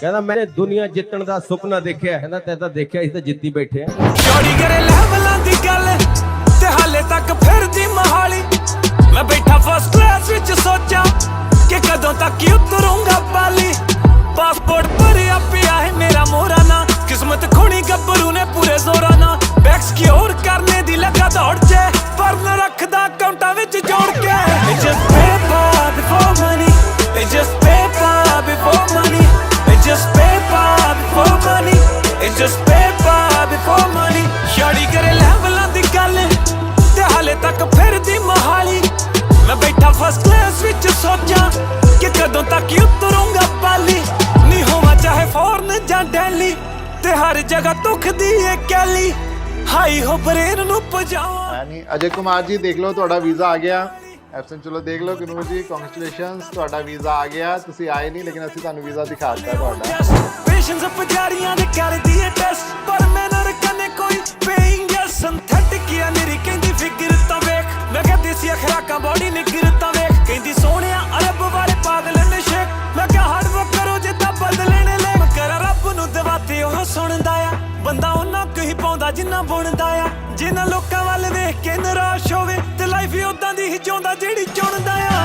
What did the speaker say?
ਕਹਿੰਦਾ, ਮੈਨੇ ਦੁਨੀਆ ਜਿੱਤਣ ਦਾ ਸੁਪਨਾ ਦੇਖਿਆ ਕਹਿੰਦਾ, ਤੈਂ ਤਾਂ ਦੇਖਿਆ, ਅਸੀਂ ਤਾਂ ਜਿੱਤੀ ਬੈਠੇ ਆ ਚੌੜੀ ਕਰੇ ਲੈਵਲਾਂ ਦੀ ਗੱਲ, ਤੇ ਹਾਲੇ ਤੱਕ ਫਿਰਦੀ ਮਹਾਲੀ। ਮੈਂ ਬੈਠਾ ਫਸਟ ਕਲਾਸ ਵਿੱਚ ਸੋਚਾਂ ਕਿ ਕਦੋਂ ਤੱਕ ਹੀ ਉਤਰੂੰਗਾ ਪਾਲੀ। ਪਾਸਪੋਰਟ ਭਰਿਆ ਪਿਆ ਹੈ ਮੇਰਾ ਮੋਰਾ ਨਾ। ਕਿਸਮਤ ਖੁਣੀ ਗੱਭਰੂ ਨੇ ਪੂਰੇ ਜ਼ੋਰਾਂ ਨਾ ਬੈਕ ਸਿਕਿਉਰ ਕਰਨੇ ਦੀ ਲੱਗਾ ਦੌੜ ਚ। ਪਰ ਰੱਖਦਾ ਅਕਾਊਂਟਾਂ just paper before money ਸ਼ਾੜੀ ਕਰੇ ਲੈਵਲਾਂ ਦੀ ਗੱਲ ਤੇ ਹਾਲੇ ਤੱਕ ਫਿਰਦੀ ਮਹਾਲੀ ਮੈਂ ਬੈਠਾ ਫਸਟ ਕਲਾਸ ਵਿੱਚ ਸੋਚਾਂ ਕਿ ਕਦੋਂ ਤੱਕ ਉਤਰੂੰਗਾ ਪਾਲੀ ਨਹੀਂ ਹੋਵਾਂ ਚਾਹੇ ਫੋਰਨ ਜਾਂ ਦਿੱਲੀ ਤੇ ਹਰ ਜਗ੍ਹਾ ਦੁੱਖ ਦੀ ਏ ਕੈਲੀ ਹਾਈ ਹੋ ਬਰੇਨ ਨੂੰ ਪਜਾਵਾਂ ਯਾਨੀ ਅਜੇ ਕੁਮਾਰ ਜੀ ਦੇਖ ਲਓ ਤੁਹਾਡਾ ਵੀਜ਼ਾ ਆ ਗਿਆ ਐਪਸਨ ਚਲੋ ਦੇਖ ਲਓ ਕਿਨੂੰ ਜੀ ਕੰਗ੍ਰੈਚੁਲੇਸ਼ਨਸ ਤੁਹਾਡਾ ਵੀਜ਼ਾ ਆ ਗਿਆ ਤੁਸੀਂ ਆਏ ਨਹੀਂ ਲੇਕਿਨ ਅਸੀਂ ਤੁਹਾਨੂੰ ਵੀਜ਼ਾ ਦਿਖਾ ਦਿੱਤਾ ਤੁਹਾਡਾ ਪੇਸ਼ੈਂਸ ਦੇ ਬੰਦਾ ਉਹਨਾਂ ਕੁ ਹੀ ਪਾਉਂਦਾ ਜਿੰਨਾ ਬੁਣਦਾ ਆ। ਜਿਨ੍ਹਾਂ ਲੋਕਾਂ ਵੱਲ ਵੇਖ ਕੇ ਨਿਰਾਸ਼ ਹੋਵੇ ਤੇ ਲਾਈਫ ਹੀ ਉਦਾਂ ਦੀ ਹੀ ਜਿਉਂਦਾ